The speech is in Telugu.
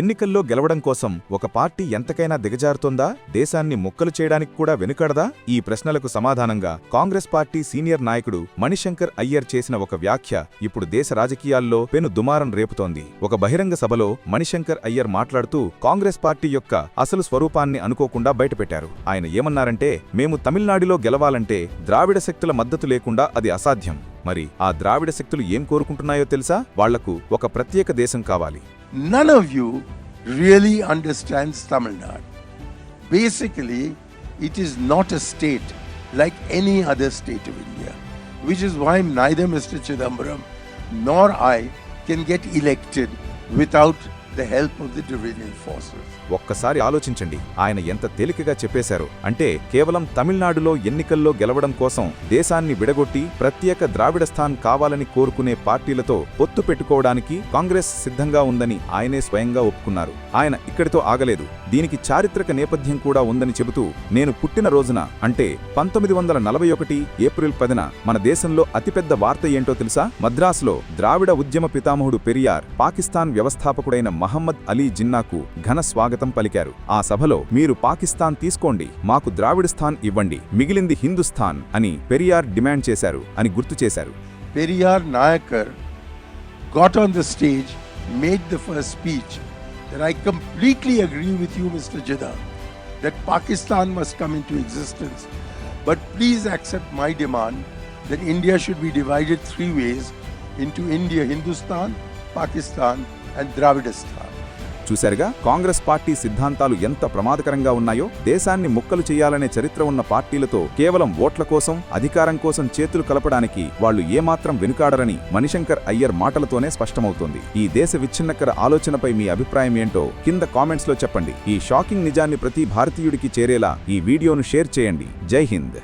ఎన్నికల్లో గెలవడం కోసం ఒక పార్టీ ఎంతకైనా దిగజారుతోందా? దేశాన్ని ముక్కలు చేయడానికి కూడా వెనుకడదా? ఈ ప్రశ్నలకు సమాధానంగా కాంగ్రెస్ పార్టీ సీనియర్ నాయకుడు మణిశంకర్ అయ్యర్ చేసిన ఒక వ్యాఖ్య ఇప్పుడు దేశ రాజకీయాల్లో పెను దుమారం రేపుతోంది. ఒక బహిరంగ సభలో మణిశంకర్ అయ్యర్ మాట్లాడుతూ కాంగ్రెస్ పార్టీ యొక్క అసలు స్వరూపాన్ని అనుకోకుండా బయటపెట్టారు. ఆయన ఏమన్నారంటే మేము తమిళనాడులో గెలవాలంటే ద్రావిడ శక్తుల మద్దతు లేకుండా అది అసాధ్యం. మరి ఆ ద్రావిడ శక్తులు ఏం కోరుకుంటున్నాయో తెలుసా? వాళ్ళకు ఒక ప్రత్యేక దేశం కావాలి. None of you really understands Tamil Nadu. Basically, it is not a state like any other state of India, which is why neither Mr. Chidambaram nor I can get elected without the help of the Dravidian forces. ఒక్కసారి ఆలోచించండి. ఆయన ఎంత తేలికగా చెప్పేశారు. అంటే కేవలం తమిళనాడులో ఎన్నికల్లో గెలవడం కోసం దేశాన్ని విడగొట్టి ప్రత్యేక ద్రావిడ స్థాన్ కావాలని కోరుకునే పార్టీలతో పొత్తు పెట్టుకోవడానికి కాంగ్రెస్ సిద్ధంగా ఉందని ఆయనే స్వయంగా ఒప్పుకున్నారు. ఆయన ఇక్కడితో ఆగలేదు. దీనికి చారిత్రక నేపథ్యం కూడా ఉందని చెబుతూ నేను పుట్టిన రోజున అంటే పంతొమ్మిది వందల నలభై ఒకటి ఏప్రిల్ పదిన మన దేశంలో అతిపెద్ద వార్త ఏంటో తెలుసా? మద్రాసులో ద్రావిడ ఉద్యమ పితామహుడు పెరియార్ పాకిస్తాన్ వ్యవస్థాపకుడైన మహమ్మద్ అలీ జిన్నాకు ఘన స్వాగతం పలికారు ఆ సభలో మీరు పాకిస్తాన్ తీసుకోండి మాకు ద్రావిడస్థాన్ ఇవ్వండి మిగిలింది హిందుస్థాన్ అని పెరియార్ డిమాండ్ చేశారు అని గుర్తు చేశారు Periyar Nayakar got on the stage, made the first speech that I completely agree with you, Mr. Jida, that Pakistan must come into existence. But please accept my demand that India should be divided three ways into India, Hindustan, Pakistan, and చూశారుగా కాంగ్రెస్ పార్టీ సిద్ధాంతాలు ఎంత ప్రమాదకరంగా ఉన్నాయో దేశాన్ని ముక్కలు చేయాలనే చరిత్ర ఉన్న పార్టీలతో కేవలం ఓట్ల కోసం అధికారం కోసం చేతులు కలపడానికి వాళ్ళు ఏమాత్రం వెనుకాడరని మణిశంకర్ అయ్యర్ మాటలతోనే స్పష్టమవుతోంది. ఈ దేశ విచ్ఛిన్నకర ఆలోచనపై మీ అభిప్రాయం ఏంటో కింద కామెంట్స్లో చెప్పండి. ఈ షాకింగ్ నిజాన్ని ప్రతి భారతీయుడికి చేరేలా ఈ వీడియోను షేర్ చేయండి. జై హింద్.